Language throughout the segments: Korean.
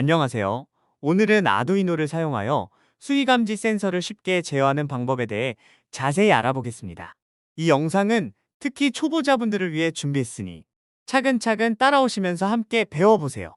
안녕하세요. 오늘은 아두이노를 사용하여 수위 감지 센서를 쉽게 제어하는 방법에 대해 자세히 알아보겠습니다. 이 영상은 특히 초보자분들을 위해 준비했으니 차근차근 따라오시면서 함께 배워보세요.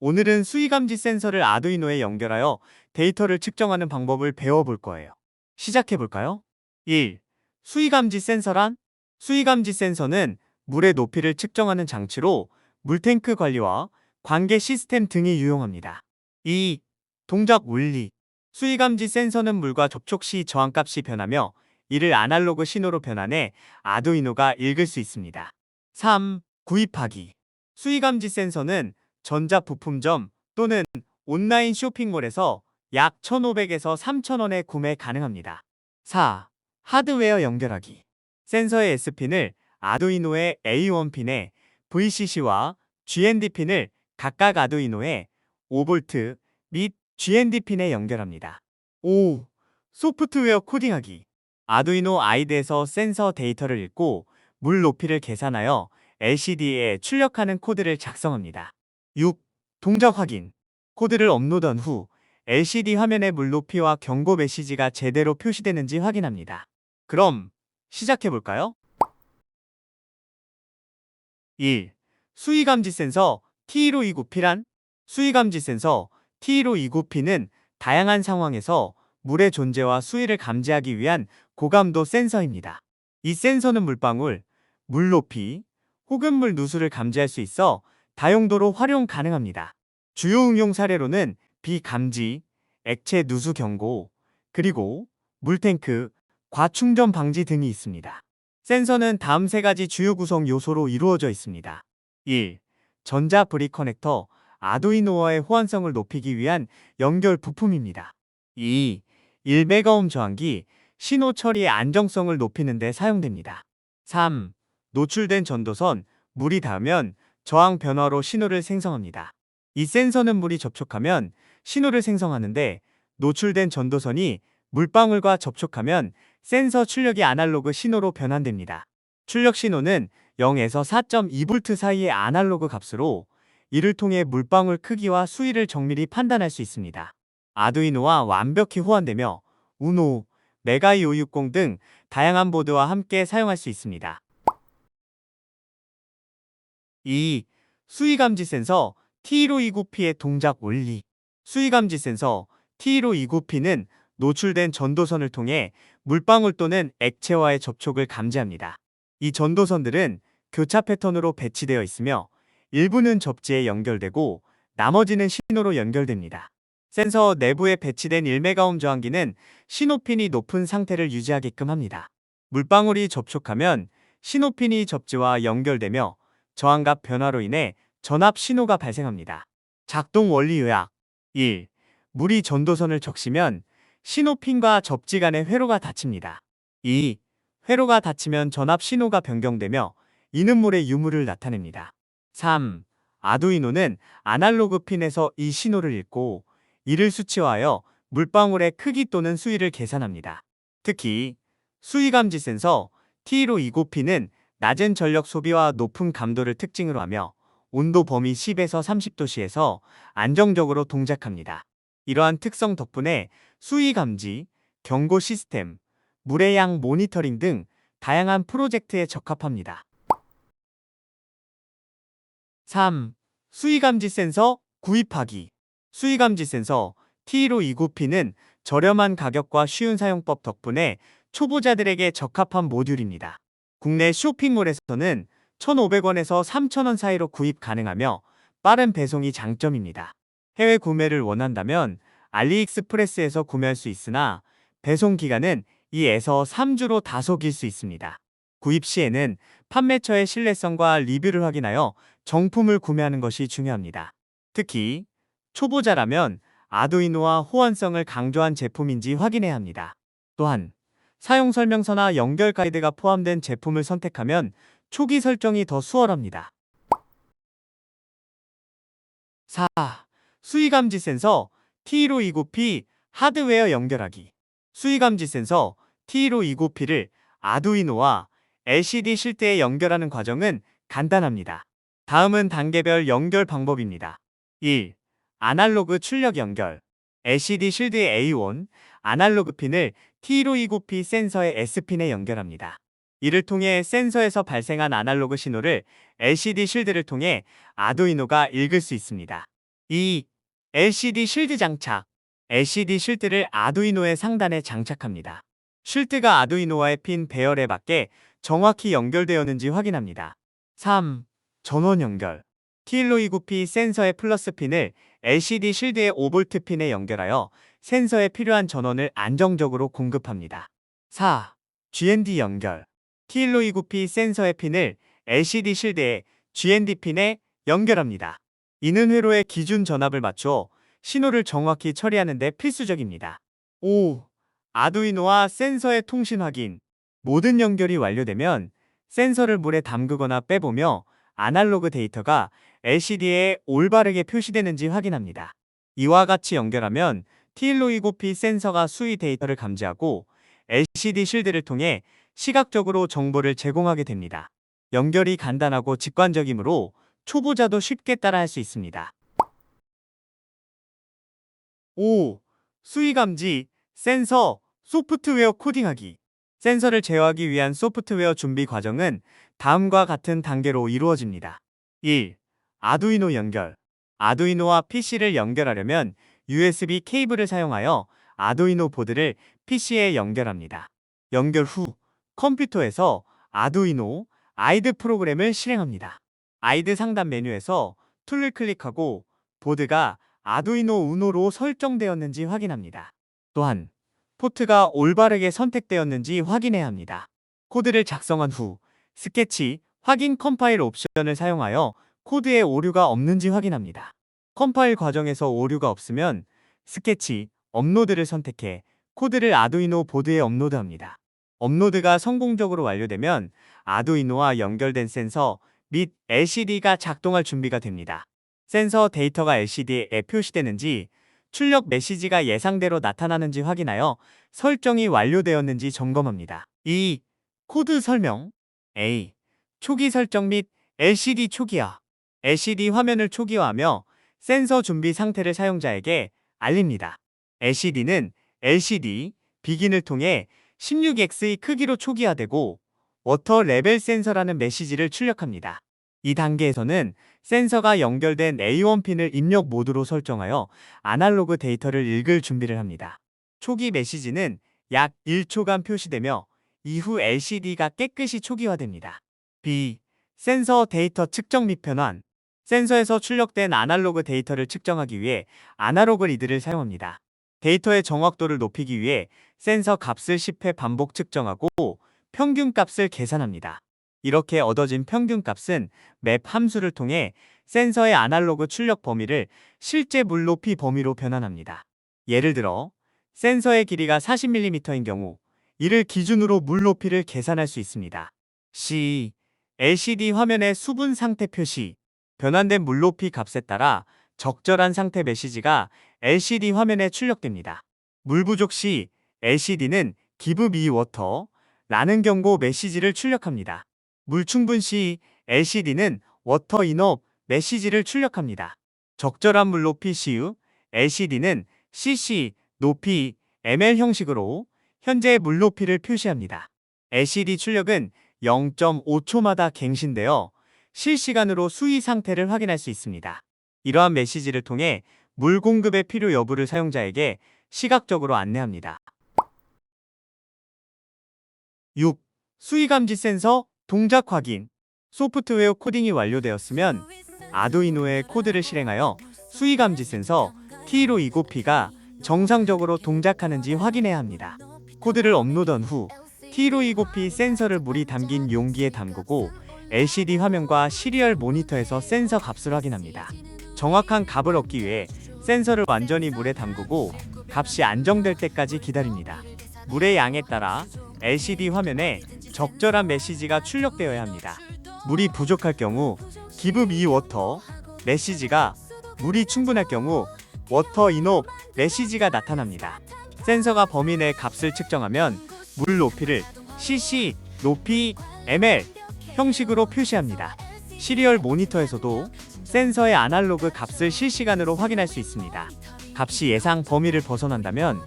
오늘은 수위 감지 센서를 아두이노에 연결하여 데이터를 측정하는 방법을 배워볼 거예요. 시작해볼까요? 1. 수위 감지 센서란? 수위 감지 센서는 물의 높이를 측정하는 장치로 물탱크 관리와 관계 시스템 등이 유용합니다. 2. 동작 원리 수위 감지 센서는 물과 접촉 시 저항값이 변하며 이를 아날로그 신호로 변환해 아두이노가 읽을 수 있습니다. 3. 구입하기 수위 감지 센서는 전자 부품점 또는 온라인 쇼핑몰에서 약 1,500에서 3,000원에 구매 가능합니다. 4. 하드웨어 연결하기 센서의 S핀을 아두이노의 A1핀에 VCC와 GND 핀을 각각 아두이노에 5V 및 GND 핀에 연결합니다. 5. 소프트웨어 코딩하기 아두이노 아이드에서 센서 데이터를 읽고 물 높이를 계산하여 LCD에 출력하는 코드를 작성합니다. 6. 동작 확인 코드를 업로드한 후 LCD 화면에 물 높이와 경고 메시지가 제대로 표시되는지 확인합니다. 그럼 시작해볼까요? 1. 수위감지 센서 T1529P란 수위감지 센서 T1529P는 다양한 상황에서 물의 존재와 수위를 감지하기 위한 고감도 센서입니다. 이 센서는 물방울, 물 높이, 혹은 물 누수를 감지할 수 있어 다용도로 활용 가능합니다. 주요 응용 사례로는 비 감지, 액체 누수 경고, 그리고 물탱크, 과충전 방지 등이 있습니다. 센서는 다음 세 가지 주요 구성 요소로 이루어져 있습니다. 1. 전자 브리 커넥터, 아두이노와의 호환성을 높이기 위한 연결 부품입니다. 2. 1메가옴 저항기, 신호 처리의 안정성을 높이는 데 사용됩니다. 3. 노출된 전도선, 물이 닿으면 저항 변화로 신호를 생성합니다. 이 센서는 물이 접촉하면 신호를 생성하는데 노출된 전도선이 물방울과 접촉하면 센서 출력이 아날로그 신호로 변환됩니다. 출력 신호는 0에서 4.2V 사이의 아날로그 값으로 이를 통해 물방울 크기와 수위를 정밀히 판단할 수 있습니다. 아두이노와 완벽히 호환되며 우노, 메가이 560 등 다양한 보드와 함께 사용할 수 있습니다. 2. 수위감지 센서 T1529P의 동작 원리 수위감지 센서 T1529P는 노출된 전도선을 통해 물방울 또는 액체와의 접촉을 감지합니다. 이 전도선들은 교차 패턴으로 배치되어 있으며 일부는 접지에 연결되고 나머지는 신호로 연결됩니다. 센서 내부에 배치된 1메가옴 저항기는 신호핀이 높은 상태를 유지하게끔 합니다. 물방울이 접촉하면 신호핀이 접지와 연결되며 저항값 변화로 인해 전압 신호가 발생합니다. 작동 원리 요약 1. 물이 전도선을 적시면 신호핀과 접지 간의 회로가 닫힙니다. 2. 회로가 닫히면 전압 신호가 변경되며 이는 물의 유무를 나타냅니다. 3. 아두이노는 아날로그 핀에서 이 신호를 읽고 이를 수치화하여 물방울의 크기 또는 수위를 계산합니다. 특히 수위 감지 센서 T1529P는 낮은 전력 소비와 높은 감도를 특징으로 하며 온도 범위 10에서 30도씨에서 안정적으로 동작합니다. 이러한 특성 덕분에 수위 감지, 경고 시스템, 물의 양 모니터링 등 다양한 프로젝트에 적합합니다. 3. 수위 감지 센서 구입하기 수위 감지 센서 T1529P는 저렴한 가격과 쉬운 사용법 덕분에 초보자들에게 적합한 모듈입니다. 국내 쇼핑몰에서는 1,500원에서 3,000원 사이로 구입 가능하며 빠른 배송이 장점입니다. 해외 구매를 원한다면 알리익스프레스에서 구매할 수 있으나 배송 기간은 2에서 3주로 다소 길 수 있습니다. 구입 시에는 판매처의 신뢰성과 리뷰를 확인하여 정품을 구매하는 것이 중요합니다. 특히 초보자라면 아두이노와 호환성을 강조한 제품인지 확인해야 합니다. 또한 사용 설명서나 연결 가이드가 포함된 제품을 선택하면 초기 설정이 더 수월합니다. 4. 수위감지 센서 T1529P 하드웨어 연결하기 수위감지 센서 T1529P를 아두이노와 LCD 실대에 연결하는 과정은 간단합니다. 다음은 단계별 연결 방법입니다. 1. 아날로그 출력 연결. LCD 실드의 A1 아날로그 핀을 T229P 센서의 S핀에 연결합니다. 이를 통해 센서에서 발생한 아날로그 신호를 LCD 실드를 통해 아두이노가 읽을 수 있습니다. 2. LCD 실드 장착. LCD 실드를 아두이노의 상단에 장착합니다. 실드가 아두이노와의 핀 배열에 맞게 정확히 연결되었는지 확인합니다. 3. 전원 연결. T129P 센서의 플러스 핀을 LCD 실드의 5V 핀에 연결하여 센서에 필요한 전원을 안정적으로 공급합니다. 4. GND 연결. T129P 센서의 핀을 LCD 실드의 GND 핀에 연결합니다. 이는 회로의 기준 전압을 맞춰 신호를 정확히 처리하는 데 필수적입니다. 5. 아두이노와 센서의 통신 확인. 모든 연결이 완료되면 센서를 물에 담그거나 빼보며 아날로그 데이터가 LCD에 올바르게 표시되는지 확인합니다. 이와 같이 연결하면 T129P 센서가 수위 데이터를 감지하고 LCD 실드를 통해 시각적으로 정보를 제공하게 됩니다. 연결이 간단하고 직관적이므로 초보자도 쉽게 따라할 수 있습니다. 5. 수위 감지, 센서, 소프트웨어 코딩하기. 센서를 제어하기 위한 소프트웨어 준비 과정은 다음과 같은 단계로 이루어집니다. 1. 아두이노 연결. 아두이노와 PC를 연결하려면 USB 케이블을 사용하여 아두이노 보드를 PC에 연결합니다. 연결 후 컴퓨터에서 아두이노 아이드 프로그램을 실행합니다. 아이드 상단 메뉴에서 툴을 클릭하고 보드가 아두이노 우노로 설정되었는지 확인합니다. 또한 포트가 올바르게 선택되었는지 확인해야 합니다. 코드를 작성한 후 스케치, 확인 컴파일 옵션을 사용하여 코드에 오류가 없는지 확인합니다. 컴파일 과정에서 오류가 없으면 스케치, 업로드를 선택해 코드를 아두이노 보드에 업로드합니다. 업로드가 성공적으로 완료되면 아두이노와 연결된 센서 및 LCD가 작동할 준비가 됩니다. 센서 데이터가 LCD에 표시되는지 출력 메시지가 예상대로 나타나는지 확인하여 설정이 완료되었는지 점검합니다. 2. 코드 설명 A. 초기 설정 및 LCD 초기화 LCD 화면을 초기화하며 센서 준비 상태를 사용자에게 알립니다. LCD는 LCD 비긴을 통해 16X의 크기로 초기화되고 워터 레벨 센서라는 메시지를 출력합니다. 이 단계에서는 센서가 연결된 A1핀을 입력 모드로 설정하여 아날로그 데이터를 읽을 준비를 합니다. 초기 메시지는 약 1초간 표시되며 이후 LCD가 깨끗이 초기화됩니다. B. 센서 데이터 측정 및 변환 센서에서 출력된 아날로그 데이터를 측정하기 위해 아날로그 리드를 사용합니다. 데이터의 정확도를 높이기 위해 센서 값을 10회 반복 측정하고 평균 값을 계산합니다. 이렇게 얻어진 평균 값은 맵 함수를 통해 센서의 아날로그 출력 범위를 실제 물 높이 범위로 변환합니다. 예를 들어 센서의 길이가 40mm인 경우 이를 기준으로 물 높이를 계산할 수 있습니다. C. LCD 화면의 수분 상태 표시 변환된 물 높이 값에 따라 적절한 상태 메시지가 LCD 화면에 출력됩니다. 물 부족 시 LCD는 give me water 라는 경고 메시지를 출력합니다. 물 충분 시 LCD는 water enough 메시지를 출력합니다. 적절한 물 높이 시우 LCD는 cc 높이 ml 형식으로 현재 물 높이를 표시합니다. LCD 출력은 0.5초마다 갱신되어 실시간으로 수위 상태를 확인할 수 있습니다. 이러한 메시지를 통해 물 공급의 필요 여부를 사용자에게 시각적으로 안내합니다. 6. 수위 감지 센서 동작 확인 소프트웨어 코딩이 완료되었으면 아두이노에 코드를 실행하여 수위 감지 센서 T129P가 정상적으로 동작하는지 확인해야 합니다. 코드를 업로드한 후 T129P 센서를 물이 담긴 용기에 담그고 LCD 화면과 시리얼 모니터에서 센서 값을 확인합니다. 정확한 값을 얻기 위해 센서를 완전히 물에 담그고 값이 안정될 때까지 기다립니다. 물의 양에 따라 LCD 화면에 적절한 메시지가 출력되어야 합니다. 물이 부족할 경우 give me water 메시지가 물이 충분할 경우 water enough 메시지가 나타납니다. 센서가 범위 내 값을 측정하면 물 높이를 cc 높이 ml 형식으로 표시합니다. 시리얼 모니터에서도 센서의 아날로그 값을 실시간으로 확인할 수 있습니다. 값이 예상 범위를 벗어난다면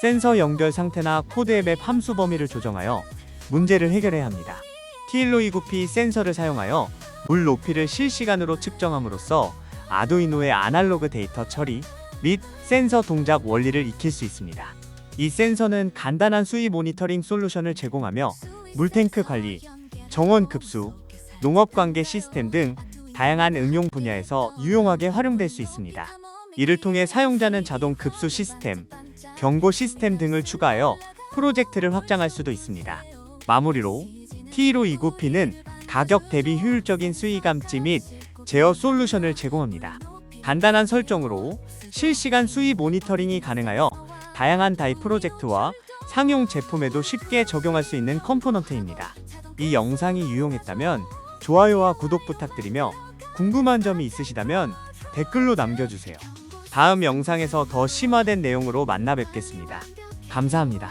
센서 연결 상태나 코드 앱의 함수 범위를 조정하여 문제를 해결해야 합니다. T129P 센서를 사용하여 물 높이를 실시간으로 측정함으로써 아두이노의 아날로그 데이터 처리 및 센서 동작 원리를 익힐 수 있습니다. 이 센서는 간단한 수위 모니터링 솔루션을 제공하며 물탱크 관리, 정원 급수, 농업 관계 시스템 등 다양한 응용 분야에서 유용하게 활용될 수 있습니다. 이를 통해 사용자는 자동 급수 시스템, 경고 시스템 등을 추가하여 프로젝트를 확장할 수도 있습니다. 마무리로 T1529P는 가격 대비 효율적인 수위 감지 및 제어 솔루션을 제공합니다. 간단한 설정으로 실시간 수위 모니터링이 가능하여 다양한 다이 프로젝트와 상용 제품에도 쉽게 적용할 수 있는 컴포넌트입니다. 이 영상이 유용했다면 좋아요와 구독 부탁드리며 궁금한 점이 있으시다면 댓글로 남겨주세요. 다음 영상에서 더 심화된 내용으로 만나 뵙겠습니다. 감사합니다.